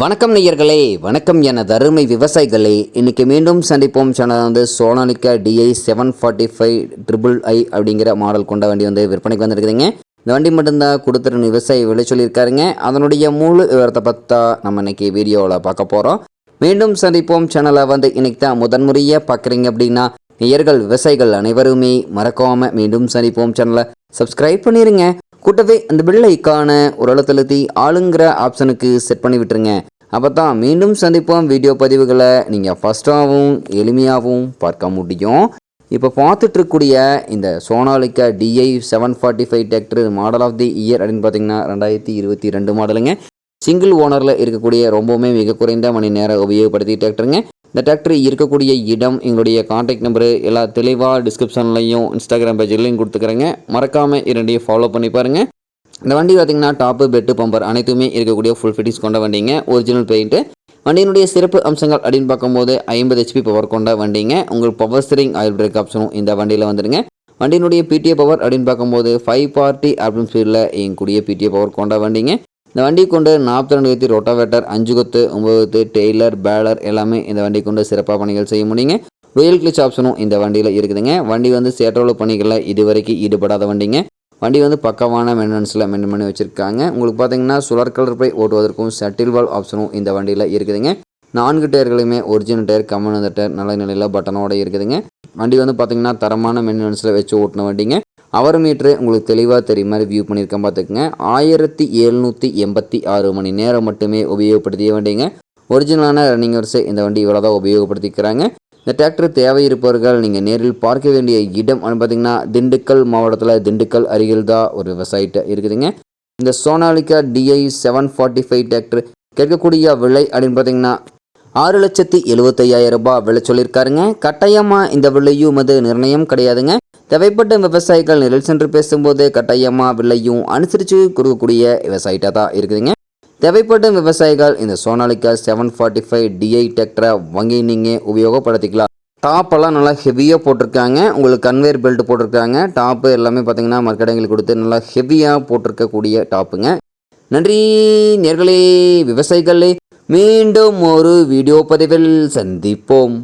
வணக்கம் நேயர்களே வணக்கம் என தருமை விவசாயிகளே. இன்றைக்கி மீண்டும் சந்திப்போம். சேனல் வந்து Sonalika DI seven forty five triple I அப்படிங்கிற மாடல் கொண்ட வண்டி வந்து விற்பனைக்கு வந்திருக்குதுங்க. இந்த வண்டி மட்டும்தான் கொடுத்துரு விவசாயி விலை சொல்லியிருக்காருங்க. அதனுடைய முழு விவரத்தை பார்த்தா நம்ம இன்னைக்கு வீடியோவில் பார்க்க போகிறோம் மீண்டும் சந்திப்போம். சேனலை வந்து இன்னைக்கு தான் முதன்முறையாக பார்க்குறீங்க அப்படின்னா நேயர்கள் விவசாயிகள் அனைவருமே மறக்காமல் மீண்டும் சந்திப்போம். சேனலை சப்ஸ்கிரைப் பண்ணிடுங்க கூட்டவே அந்த பெல் ஐக்கான ஒரு அழுத்தழுத்தி ஆளுங்கிற ஆப்ஷனுக்கு செட் பண்ணி விட்டுருங்க. அப்போ தான் மீண்டும் சந்திப்போம். வீடியோ பதிவுகளை நீங்கள் ஃபஸ்ட்டாகவும் எளிமையாகவும் பார்க்க முடியும். இப்போ பார்த்துட்டு இந்த Sonalika DI seven forty five tractor model of the year அப்படின்னு பார்த்தீங்கன்னா ரெண்டாயிரத்தி இருபத்தி ரெண்டு மாடலுங்க சிங்கிள் ஓனரில் இருக்கக்கூடிய ரொம்பவுமே மிக குறைந்த மணி நேரம் உபயோகப்படுத்தி டிராக்டருங்க இந்த டிராக்டர் இருக்கக்கூடிய இடம் எங்களுடைய காண்டாக்ட் நம்பரு எல்லா தெளிவாக டிஸ்கிரிப்ஷன்லையும் இன்ஸ்டாகிராம் பேஜ்லையும் கொடுத்துக்கிறேங்க. மறக்காமல் இரண்டையும் ஃபாலோ பண்ணி பாருங்கள் இந்த வண்டி பார்த்தீங்கன்னா டாப்பு பெட்டு பம்பர் அனைத்துமே இருக்கக்கூடிய ஃபுல் ஃபிட்டிங்ஸ் கொண்ட வண்டிங்க. ஒரிஜினல் பெயிண்ட்டு வண்டியினுடைய சிறப்பு அம்சங்கள் அப்படின்னு பார்க்கும்போது ஐம்பது ஹெச்பி பவர் கொண்ட வண்டிங்க. உங்களுக்கு பவர் ஸ்டரிங் ஆயில் பிரேக் ஆப்ஷனும் இந்த வண்டியில் வந்துடுங்க வண்டியினுடைய பிடிஏ பவர் அப்படின்னு பார்க்கும்போது ஃபைவ் பார்ட்டி அப்படின்னு ஸ்பீடில் இயங்கக்கூடிய பிடிஏ பவர் கொண்ட வண்டிங்க. இந்த வண்டி கொண்டு நாற்பத்தி ரெண்டு கத்தி ரொட்டாவேட்டர் அஞ்சு கொத்து ஒம்பது கொத்து டெய்லர் பேலர் எல்லாமே இந்த வண்டி கொண்டு சிறப்பாக பணிகள் செய்ய முடியுங்க. டுயல் கிளிச் ஆப்ஷனும் இந்த வண்டியில் இருக்குதுங்க. வண்டி வந்து சேட்ரோல் பணிகளில் இதுவரைக்கும் ஈடுபடாத வண்டிங்க. வண்டி வந்து பக்கமான மெயின்டெனன்ஸில் மெயின்டைன் பண்ணி வச்சுருக்காங்க. உங்களுக்கு பார்த்தீங்கன்னா சுழற் கலர் பை ஓட்டுவதற்கும் செட்டில் வால் ஆப்ஷனும் இந்த வண்டியில் இருக்குதுங்க. நான்கு டயர்களுமே ஒரிஜினல் டயர் கம்மன் டயர் நல்ல நிலையில் பட்டனோட இருக்குதுங்க. வண்டி வந்து பார்த்தீங்கன்னா தரமான மெயின்டெனன்ஸில் வச்சு ஓட்டின வண்டிங்க. அவர் மீட்ரு உங்களுக்கு தெளிவாக தெரியும் மாதிரி வியூ பண்ணியிருக்கேன் பார்த்துக்குங்க. ஆயிரத்தி எழுநூற்றி எண்பத்தி ஆறு மணி நேரம் மட்டுமே உபயோகப்படுத்திய வண்டிங்க. ஒரிஜினலான ரன்னிங் வரிசை இந்த வண்டி இவ்வளோ தான் உபயோகப்படுத்திக்கிறாங்க. இந்த டிராக்டர் தேவை இருப்பவர்கள் நீங்கள் நேரில் பார்க்க வேண்டிய இடம் அப்படின்னு பார்த்தீங்கன்னா திண்டுக்கல் மாவட்டத்தில் திண்டுக்கல் அருகில் தான் ஒரு விவசாயிட்ட இருக்குதுங்க. இந்த Sonalika DI seven forty five tractor கேட்கக்கூடிய விலை அப்படின்னு பார்த்தீங்கன்னா ஆறு லட்சத்தி எழுபத்தையாயிரம் ரூபாய் விலை சொல்லியிருக்காருங்க. கட்டாயமாக இந்த விலையும் அது நிர்ணயம் கிடையாதுங்க. தேவைப்பட்ட விவசாயிகள் நிழல் சென்று பேசும்போது கட்டாயமாக விலையும் அனுசரித்து கொடுக்கக்கூடிய விவசாயிட்டாக தான் இருக்குதுங்க. தேவைப்பட்ட விவசாயிகள் இந்த Sonalika seven forty five DI டிராக்டரை வாங்கி நீங்கள் உபயோகப்படுத்திக்கலாம். டாப்பெல்லாம் நல்லா ஹெவியாக போட்டிருக்காங்க. உங்களுக்கு கன்வேர் பெல்ட் போட்டிருக்காங்க. டாப்பு எல்லாமே பார்த்தீங்கன்னா மற்கடைங்களுக்கு கொடுத்து நல்லா ஹெவியாக போட்டிருக்கக்கூடிய டாப்புங்க நன்றி நேர்களே விவசாயிகளே. மீண்டும் ஒரு வீடியோ பதிவில் சந்திப்போம்.